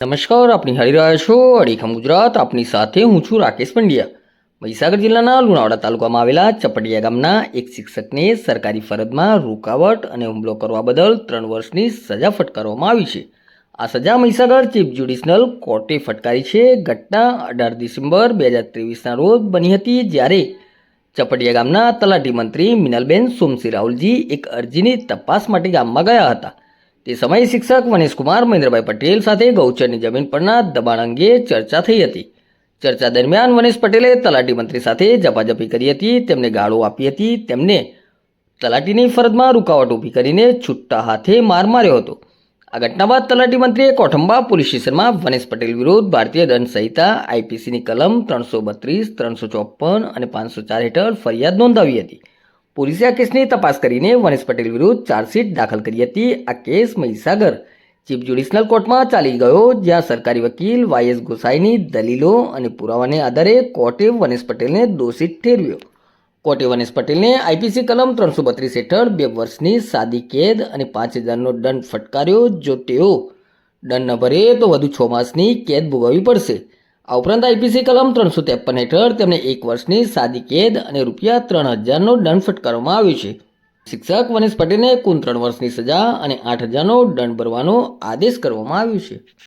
નમસ્કાર, આપની હરી રહ્યા છો અડીખમ ગુજરાત. આપની સાથે હું છું રાકેશ પંડ્યા. મહીસાગર જિલ્લાના લુણાવાડા તાલુકામાં આવેલા ચપટીયા ગામના એક શિક્ષકને સરકારી ફરજમાં રૂકાવટ અને હુમલો કરવા બદલ ત્રણ વર્ષની સજા ફટકારવામાં આવી છે. આ સજા મહીસાગર ચીફ જ્યુડિશનલ કોર્ટે ફટકારી છે. ઘટના અઢાર ડિસેમ્બર બે હજાર ત્રેવીસના રોજ બની હતી જ્યારે ચપટીયા ગામના તલાટી મંત્રી મિનલબેન સોમસી રાહુલજી એક અરજીની તપાસ માટે ગામમાં ગયા હતા. તે સમયે શિક્ષક મનીષકુમાર મહેન્દ્રભાઈ પટેલ સાથે ગૌચરની જમીન પરના દબાણ અંગે ચર્ચા થઈ હતી. ચર્ચા દરમિયાન મનીષ પટેલે તલાટી મંત્રી સાથે ઝપાઝપી કરી હતી, તેમને ગાળો આપી હતી, તેમને તલાટીની ફરજમાં રૂકાવટ ઊભી કરીને છૂટા હાથે માર માર્યો હતો. આ ઘટના બાદ તલાટી મંત્રીએ કોઠંબા પોલીસ સ્ટેશનમાં વનેશ પટેલ વિરુદ્ધ ભારતીય દંડ સંહિતા આઈપીસીની કલમ ત્રણસો બત્રીસ, ત્રણસો ચોપન અને પાંચસો ચાર હેઠળ ફરિયાદ નોંધાવી હતી. પોલીસે આ કેસની તપાસ કરીને વનેશ પટેલ વિરુદ્ધ ચાર્જશીટ દાખલ કરી હતી. આ કેસ મહીસાગર ચીફ જ્યુડિશનલ કોર્ટમાં ચાલી ગયો, જ્યાં સરકારી વકીલ વાયએસ ગોસાઈની દલીલો અને પુરાવાને આધારે કોર્ટે વનેશ પટેલને દોષિત ઠેરવ્યો. કોર્ટે વનેશ પટેલને આઈપીસી કલમ ત્રણસો બત્રીસ હેઠળ બે વર્ષની સાદી કેદ અને પાંચ હજારનો દંડ ફટકાર્યો. જો તેઓ દંડ ન ભરે તો વધુ છ માસની કેદ ભોગવવી પડશે. આ ઉપરાંત આઈપીસી કલમ ત્રણસો ત્રેપન હેઠળ તેમને એક વર્ષની સાદી કેદ અને રૂપિયા ત્રણ હજારનો દંડ ફટકારવામાં આવ્યો છે. શિક્ષક વનેશ પટેલને કુલ ત્રણ વર્ષની સજા અને આઠ હજારનો દંડ ભરવાનો આદેશ કરવામાં આવ્યો છે.